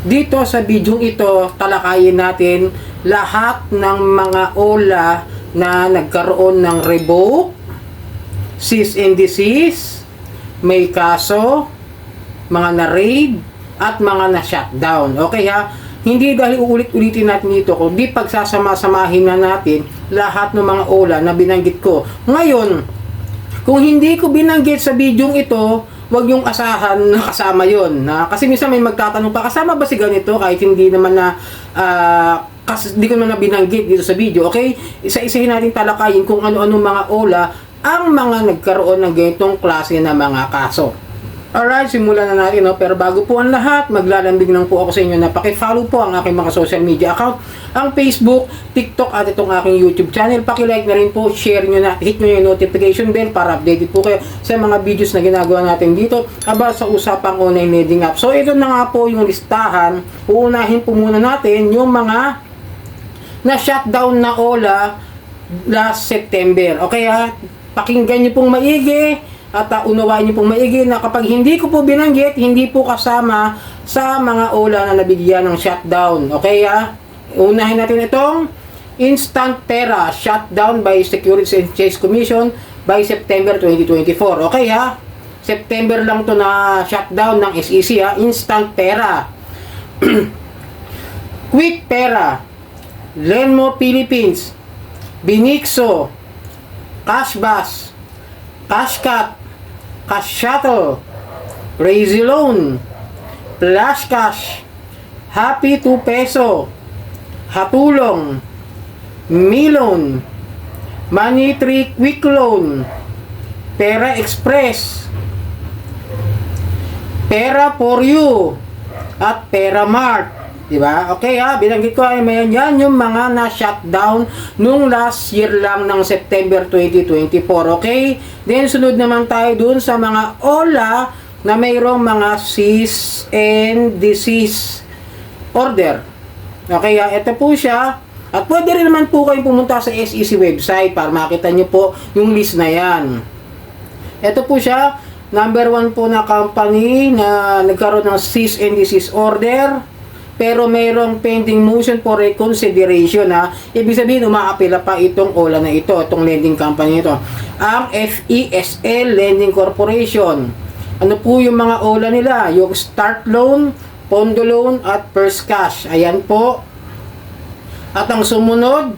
Dito sa video ito, talakayin natin lahat ng mga OLA na nagkaroon ng revoke, cease and desist, may kaso, mga na-raid, at mga na-shutdown. Okay ha? Hindi dahil uulit-ulitin natin ito, kundi pagsasama-samahin na natin lahat ng mga OLA na binanggit ko. Ngayon, kung hindi ko binanggit sa video ito, wag yung asahan na kasama yon na kasi minsan may magtatanong pa kasama ba si ganito? Kahit hindi naman na ah, kasi hindi ko na binanggit dito sa video okay? Isa-isahin natin talakayin kung ano-ano mga ola ang mga nagkaroon ng ganitong klase na mga kaso Alright, simulan na natin. No? Pero bago po ang lahat, maglalambing lang po ako sa inyo na pakifollow po ang aking mga social media account. Ang Facebook, TikTok at itong aking YouTube channel. Pakilike na rin po, share nyo na, hit nyo yung notification bell para updated po kayo sa mga videos na ginagawa natin dito about sa usapang online lending app. So ito na nga po yung listahan. Uunahin po muna natin yung mga na shutdown na OLA last September. Okay ha? Pakinggan nyo pong maigi at uh, unawain niyo pong maigi na kapag hindi ko po binanggit, hindi po kasama sa mga OLA na nabigyan ng shutdown. Okay ha? Unahin natin itong Instant Pera shutdown by Securities and Exchange Commission by September 2024. Okay ha? September lang to na shutdown ng SEC ha. Instant Pera. Quick Pera. Lenmo Philippines. Binixo. Cashbash. Cashcat. Cash Shuttle. Crazy Loan. Flash Cash. Happy 2 Peso. Hatulong. Milon. Money Tree Quick Loan. Pera Express. Pera for you. At Pera Mart. Diba? Okay ha, binanggit ko ay mayan yan yung mga na-shutdown nung last year lang ng September 2024. Okay? Then sunod naman tayo dun sa mga OLA na mayroong mga cease and desist order. Okay ha, ito po siya. At pwede rin naman po kayong pumunta sa SEC website para makita nyo po yung list na yan. Ito po siya, number one po na company na nagkaroon ng cease and desist order pero mayroong pending motion for reconsideration ha. Ibig sabihin, umaapila pa itong OLA na ito, itong lending company ito. Ang FESL Lending Corporation. Ano po yung mga OLA nila? Yung start loan, pondo loan, at first cash. Ayan po. At ang sumunod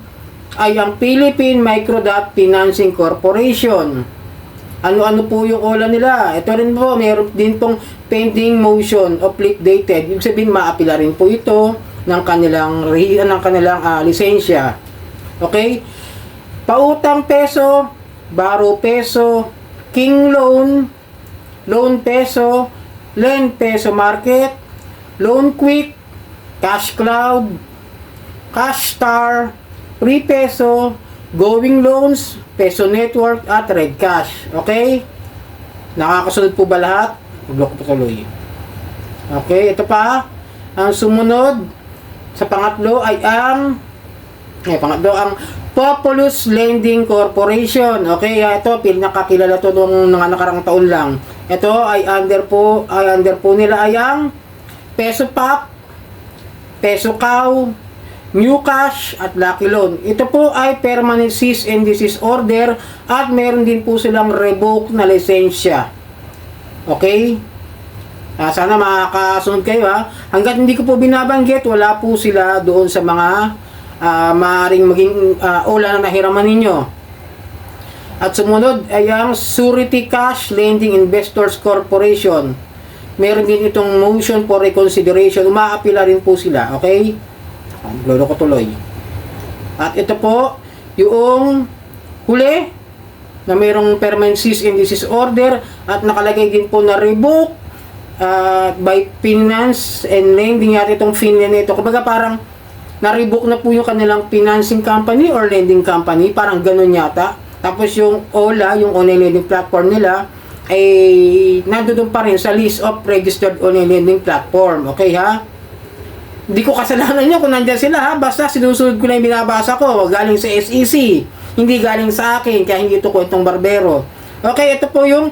ay ang Philippine Microdot Financing Corporation. Ano-ano po yung OLA nila? Ito rin po, meron din pong pending motion of liquidated. Ibig sabihin, maapila rin po ito ng kanilang, ng kanilang ah, lisensya. Okay? Pautang peso, baro peso, king loan, loan peso, lend peso market, loan quick, cash cloud, cash star, free peso, going loans, peso network, at red cash. Okay? Nakakasunod po ba lahat? Block po tuloy. Okay, ito pa. Ang sumunod sa pangatlo ay ang eh, pangatlo ang Populous Lending Corporation. Okay, ah, ito pinakakilala to nung mga nakarang taon lang. Ito ay under po ay under po nila ay ang Peso Pop, Peso Cow, New Cash at Lucky Loan. Ito po ay permanent cease and desist order at meron din po silang revoke na lisensya. Okay? Ah, sana makakasunod kayo ha. Hanggat hindi ko po binabanggit, wala po sila doon sa mga ah, maaaring maging ah, ola na nahiraman ninyo. At sumunod ay ang Surety Cash Lending Investors Corporation. Meron din itong motion for reconsideration. Umaapila rin po sila. Okay? Lolo ko tuloy. At ito po, yung huli na mayroong permanent cease and desist order at nakalagay din po na revoke uh, by finance and lending yata itong Finland ito. Kumbaga parang na-revoke na po yung kanilang financing company or lending company. Parang ganun yata. Tapos yung OLA, yung online lending platform nila, ay nandoon pa rin sa list of registered online lending platform. Okay ha? Hindi ko kasalanan nyo kung nandyan sila ha. Basta sinusunod ko na yung binabasa ko. Galing sa SEC. Hindi galing sa akin. Kaya hindi ito kwentong barbero. Okay, ito po yung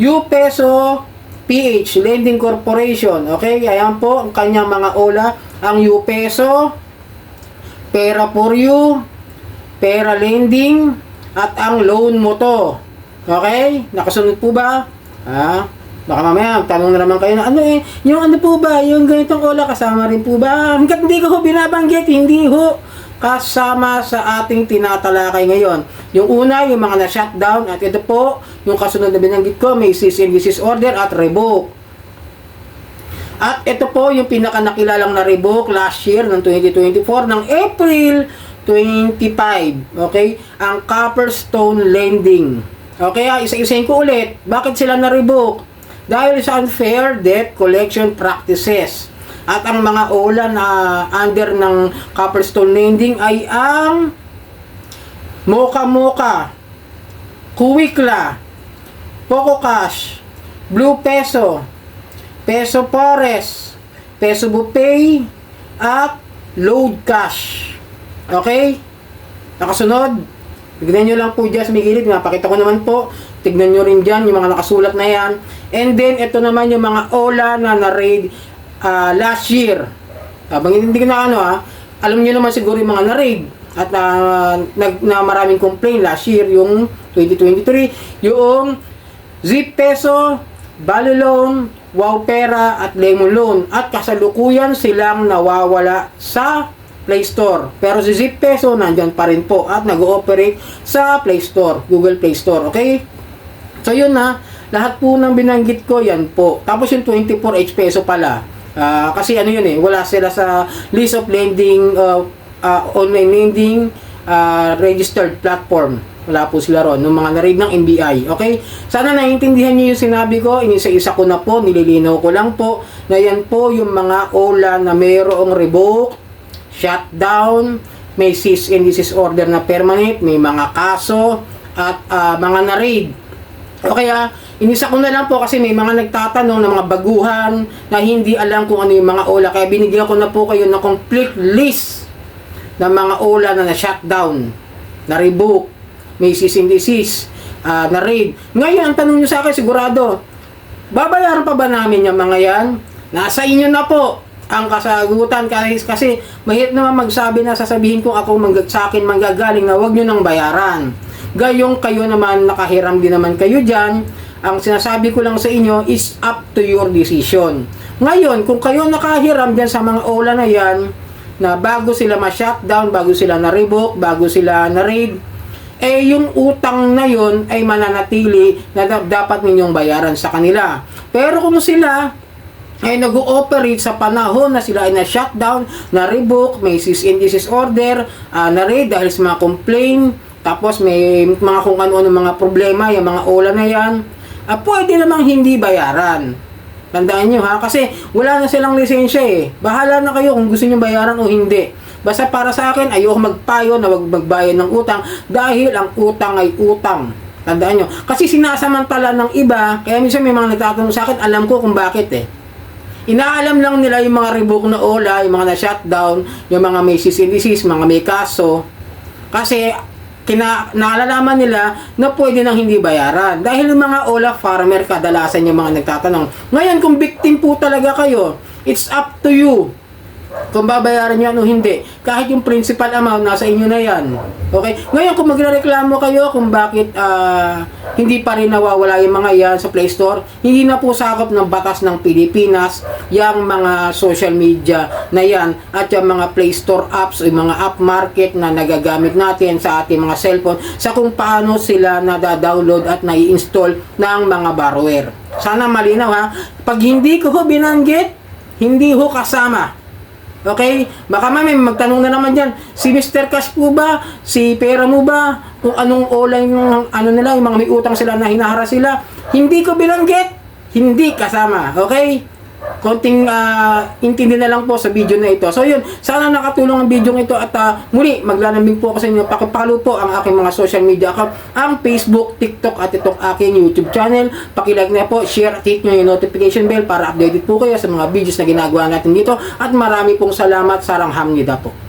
U peso PH Lending Corporation. Okay, ayan po ang kanyang mga ola. Ang U-Peso, Pera for You, Pera Lending, at ang loan mo to. Okay? Nakasunod po ba? Ha? Baka mamaya, tanong na naman kayo na, ano eh, yung ano po ba, yung ganitong ola kasama rin po ba? Hanggat hindi ko ho binabanggit, hindi ho kasama sa ating tinatalakay ngayon. Yung una, yung mga na-shutdown, at ito po, yung kasunod na binanggit ko, may cease and desist order at revoke. At ito po yung pinaka nakilalang na revoke last year ng 2024 ng April 25. Okay? Ang Copperstone Lending. Okay, ah, isa-isahin ko ulit. Bakit sila na-revoke? Dahil sa unfair debt collection practices. At ang mga OLA na under ng Copperstone Lending ay ang Mocha Mocha, Kuwikla, Poco Cash, Blue Peso, Peso Forest, Peso Bupay, at Load Cash. Okay? Nakasunod? Tignan nyo lang po dyan sa may gilid. Napakita ko naman po. Tignan nyo rin dyan yung mga nakasulat na yan. And then, ito naman yung mga OLA na na-raid ah, last year. Habang hindi ko na ano ha, alam nyo naman siguro yung mga na-raid. At ah, nag, na maraming complaint last year, yung 2023, yung Zip Peso, Balo Loan, Wow Pera at Lemon Loan. At kasalukuyan silang nawawala sa Play Store. Pero si Zip Peso nandyan pa rin po at nag-ooperate sa Play Store, Google Play Store. Okay? So yun na, lahat po ng binanggit ko, yan po. Tapos yung 24H peso pala. Ah, kasi ano yun eh, wala sila sa list of lending, uh, uh, online lending, uh, registered platform. Wala po sila ron, ng mga na-read ng NBI. Okay? Sana naiintindihan niyo yung sinabi ko, inisa-isa ko na po, nililinaw ko lang po, na yan po yung mga OLA na mayroong revoke, shutdown, may cease and desist order na permanent, may mga kaso, at ah, mga na-raid. O kaya, inisa ko na lang po kasi may mga nagtatanong ng mga baguhan na hindi alam kung ano yung mga ola. Kaya binigyan ko na po kayo ng complete list ng mga ola na na-shutdown, na-revoke, may cease and desist, ah, na-raid. Ngayon, ang tanong nyo sa akin, sigurado, babayaran pa ba namin yung mga yan? Nasa inyo na po ang kasagutan kasi, kasi mahirap naman magsabi na sasabihin kung ako mang, sa akin manggagaling na wag nyo nang bayaran. Gayong kayo naman nakahiram din naman kayo dyan, ang sinasabi ko lang sa inyo is up to your decision. Ngayon, kung kayo nakahiram dyan sa mga ola na yan, na bago sila ma-shutdown, bago sila na-revoke, bago sila na-raid, eh yung utang na yon ay mananatili na da- dapat ninyong bayaran sa kanila. Pero kung sila ay nag-ooperate sa panahon na sila ay na-shutdown, na-revoke, may cease and desist order, ah, na-raid dahil sa mga complaint, tapos may mga kung ano-ano mga problema, yung mga ola na yan, ah, pwede namang hindi bayaran. Tandaan nyo ha, kasi wala na silang lisensya eh. Bahala na kayo kung gusto nyo bayaran o hindi. Basta para sa akin, ayoko magpayo na wag magbayad ng utang dahil ang utang ay utang. Tandaan nyo. Kasi sinasamantala ng iba, kaya minsan may mga nagtatanong sa akin, alam ko kung bakit eh. Inaalam lang nila yung mga revoke na ola, yung mga na-shutdown, yung mga may desist, mga may kaso. Kasi kina naalalaman nila na pwede nang hindi bayaran. Dahil yung mga ola farmer kadalasan yung mga nagtatanong. Ngayon kung victim po talaga kayo, it's up to you kung babayaran nyo o hindi. Kahit yung principal amount, nasa inyo na yan. Okay? Ngayon, kung magreklamo kayo kung bakit ah, hindi pa rin nawawala yung mga yan sa Play Store, hindi na po sakop ng batas ng Pilipinas yung mga social media na yan at yung mga Play Store apps o mga app market na nagagamit natin sa ating mga cellphone sa kung paano sila nada-download at nai-install ng mga borrower. Sana malinaw ha. Pag hindi ko binanggit, hindi ho kasama. Okay? Baka mami, magtanong na naman dyan, si Mr. Cash po ba? Si pera mo ba? Kung anong online yung ano nila, yung mga may utang sila na hinahara sila. Hindi ko bilanggit. Hindi kasama. Okay? Konting ah, intindi na lang po sa video na ito. So yun, sana nakatulong ang video ito at ah, muli, maglalambing po ako sa inyo. Pakipalo po ang aking mga social media account, ang Facebook, TikTok at itong aking YouTube channel. Pakilike na po, share at hit nyo yung notification bell para updated po kayo sa mga videos na ginagawa natin dito. At marami pong salamat, sarang hamnida po.